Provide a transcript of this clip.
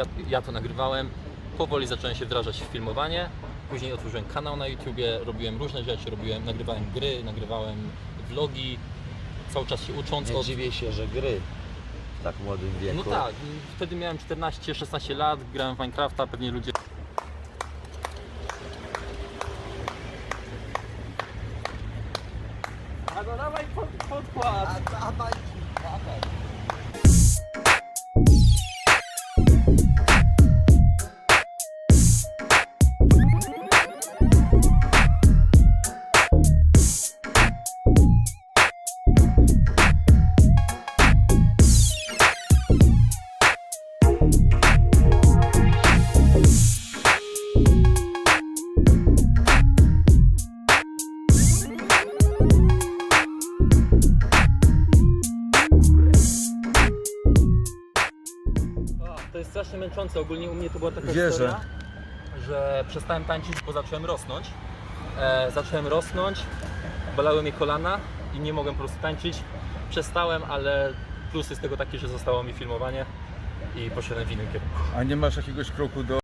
Ja, ja to nagrywałem, powoli zacząłem się wdrażać w filmowanie, później otworzyłem kanał na YouTubie, robiłem różne rzeczy, robiłem, nagrywałem gry, nagrywałem vlogi, cały czas się ucząc Nie od... dziwię się, że gry w tak młodym wieku. No tak, wtedy miałem 14-16 lat, grałem w Minecrafta, pewnie ludzie... A no dawaj pod, podkład! dawaj, dawaj. To jest strasznie męczące. Ogólnie u mnie to była taka Wierzę. historia, że przestałem tańczyć, bo zacząłem rosnąć. E, zacząłem rosnąć, bolały mnie kolana i nie mogłem po prostu tańczyć. Przestałem, ale plus jest tego taki, że zostało mi filmowanie i poszedłem w innym kierunku. A nie masz jakiegoś kroku do